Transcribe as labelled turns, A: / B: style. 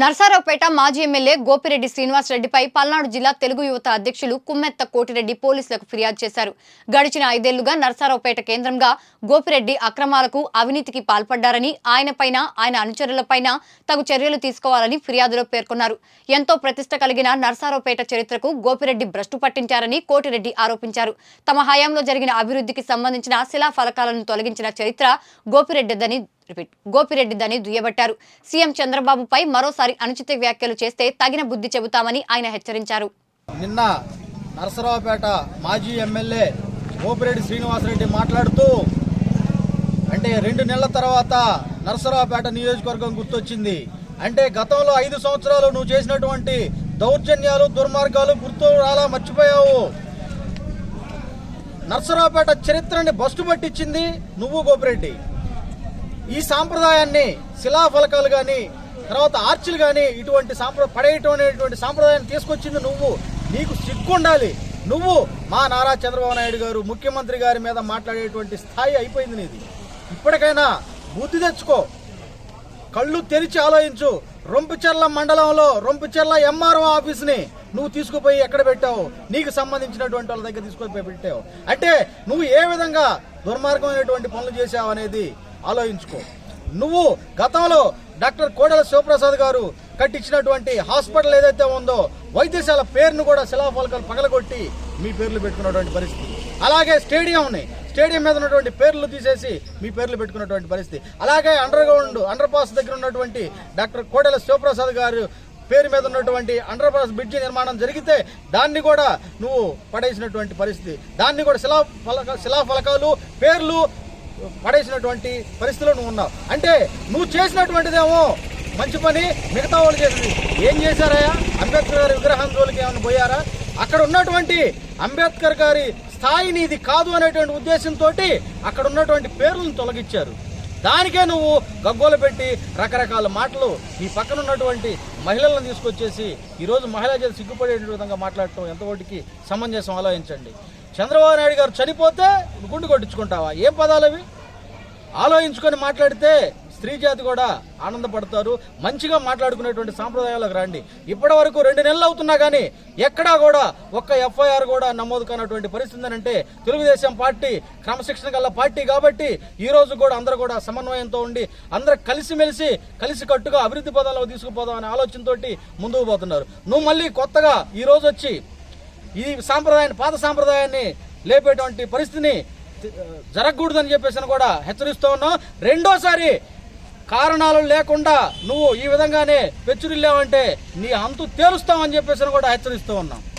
A: నర్సారావుపేట మాజీ ఎమ్మెల్యే గోపిరెడ్డి శ్రీనివాసరెడ్డిపై పల్నాడు జిల్లా తెలుగు యువత అధ్యక్షులు కుమ్మెత్త కోటిరెడ్డి పోలీసులకు ఫిర్యాదు చేశారు. గడిచిన ఐదేళ్ళుగా నర్సారావుపేట కేంద్రంగా గోపిరెడ్డి అక్రమాలకు అవినీతికి పాల్పడ్డారని ఆయనపైన ఆయన అనుచరులపైన తగు చర్యలు తీసుకోవాలని ఫిర్యాదులో పేర్కొన్నారు. ఎంతో ప్రతిష్ట కలిగిన నర్సారావుపేట చరిత్రకు గోపిరెడ్డి భ్రష్టు పట్టించారని కోటిరెడ్డి ఆరోపించారు. తమ హయాంలో జరిగిన అభివృద్ధికి సంబంధించిన శిలా ఫలకాలను తొలగించిన చరిత్ర గోపిరెడ్డిదని రిపీట్. దాన్ని దుయ్యబట్టారు. సీఎం చంద్రబాబుపై మరోసారి అనుచిత వ్యాఖ్యలు చేస్తే తగిన బుద్ధి చెబుతామని ఆయన హెచ్చరించారు.
B: నిన్న నరసరావుపేట మాజీ ఎమ్మెల్యే గోపిరెడ్డి శ్రీనివాసరెడ్డి మాట్లాడుతూ అంటే రెండు నెలల తర్వాత నరసరావుపేట నియోజకవర్గం గుర్తొచ్చింది. అంటే గతంలో ఐదు సంవత్సరాలు నువ్వు చేసినటువంటి దౌర్జన్యాలు దుర్మార్గాలు గుర్తు రాలా మర్చిపోయావు. నరసరావుపేట చరిత్రని బస్టు పట్టించింది నువ్వు గోపిరెడ్డి. ఈ సాంప్రదాయాన్ని శిలాఫలకాలు కానీ తర్వాత ఆర్చిలు కానీ ఇటువంటి సాంప్ర పడేయటం అనేటువంటి సాంప్రదాయాన్ని తీసుకొచ్చింది నువ్వు. నీకు సిగ్గుండాలి. నువ్వు మా నారా చంద్రబాబు నాయుడు గారు ముఖ్యమంత్రి గారి మీద మాట్లాడేటువంటి స్థాయి అయిపోయింది నీది. ఇప్పటికైనా బుద్ధి తెచ్చుకో. కళ్ళు తెరిచి ఆలోచించు. రొంపుచెర్ల మండలంలో రొంపుచెర్ల ఎంఆర్ఓ ఆఫీస్ని నువ్వు తీసుకుపోయి ఎక్కడ పెట్టావు? నీకు సంబంధించినటువంటి వాళ్ళ దగ్గర తీసుకుపోయి పెట్టావు. అంటే నువ్వు ఏ విధంగా దుర్మార్గమైనటువంటి పనులు చేశావు అనేది ఆలోచించుకో. నువ్వు గతంలో డాక్టర్ కోడెల శివప్రసాద్ గారు కట్టించినటువంటి హాస్పిటల్ ఏదైతే ఉందో వైద్యశాల పేరును కూడా శిలాఫలకాలు పగలగొట్టి మీ పేర్లు పెట్టుకున్నటువంటి పరిస్థితి. అలాగే స్టేడియంని స్టేడియం మీద ఉన్నటువంటి పేర్లు తీసేసి మీ పేర్లు పెట్టుకున్నటువంటి పరిస్థితి. అలాగే అండర్ గ్రౌండ్ అండర్ పాస్ దగ్గర ఉన్నటువంటి డాక్టర్ కోడెల శివప్రసాద్ గారు పేరు మీద ఉన్నటువంటి అండర్ పాస్ బ్రిడ్జి నిర్మాణం జరిగితే దాన్ని కూడా నువ్వు పడేసినటువంటి పరిస్థితి. దాన్ని కూడా శిలా ఫలక శిలాఫలకాలు పేర్లు పడేసినటువంటి పరిస్థితిలో నువ్వు ఉన్నావు. అంటే నువ్వు చేసినటువంటిదేమో మంచి పని మిగతా వాళ్ళు చేసింది. ఏం చేశారయ్యా? అంబేద్కర్ గారి విగ్రహం జోలికి ఏమైనా పోయారా? అక్కడ ఉన్నటువంటి అంబేద్కర్ గారి స్థాయిని ఇది కాదు అనేటువంటి ఉద్దేశంతో అక్కడ ఉన్నటువంటి పేర్లను తొలగించారు. దానికే నువ్వు గగ్గోలు పెట్టి రకరకాల మాటలు నీ పక్కన ఉన్నటువంటి మహిళలను తీసుకొచ్చేసి ఈరోజు మహిళా చేతి సిగ్గుపడే విధంగా మాట్లాడటం ఎంతవరకు సమంజసం ఆలోచించండి. చంద్రబాబు నాయుడు గారు చనిపోతే గుండు కొట్టించుకుంటావా? ఏం పదాలు అవి? ఆలోచించుకొని మాట్లాడితే స్త్రీ జాతి కూడా ఆనందపడతారు. మంచిగా మాట్లాడుకునేటువంటి సాంప్రదాయాలకు రండి. ఇప్పటి వరకు రెండు నెలలు అవుతున్నా కానీ ఎక్కడా కూడా ఒక్క ఎఫ్ఐఆర్ కూడా నమోదు కానటువంటి పరిస్థితి అంటే తెలుగుదేశం పార్టీ క్రమశిక్షణ గల పార్టీ కాబట్టి ఈ రోజు కూడా అందరూ కూడా సమన్వయంతో ఉండి అందరూ కలిసిమెలిసి కలిసి కట్టుగా అభివృద్ధి పదాలకు తీసుకుపోదాం అనే ఆలోచనతో ముందుకు పోతున్నారు. నువ్వు మళ్ళీ కొత్తగా ఈ రోజు వచ్చి ఈ సాంప్రదాయాన్ని పాత సాంప్రదాయాన్ని లేపేటువంటి పరిస్థితిని జరగకూడదని చెప్పేసి కూడా హెచ్చరిస్తూ ఉన్నాం రెండోసారి కారణాలు లేకుండా నువ్వు ఈ విధంగానే పెచ్చురిల్లావంటే నీ అంతు తేలుస్తామని చెప్పేసి కూడా హెచ్చరిస్తూ ఉన్నాం.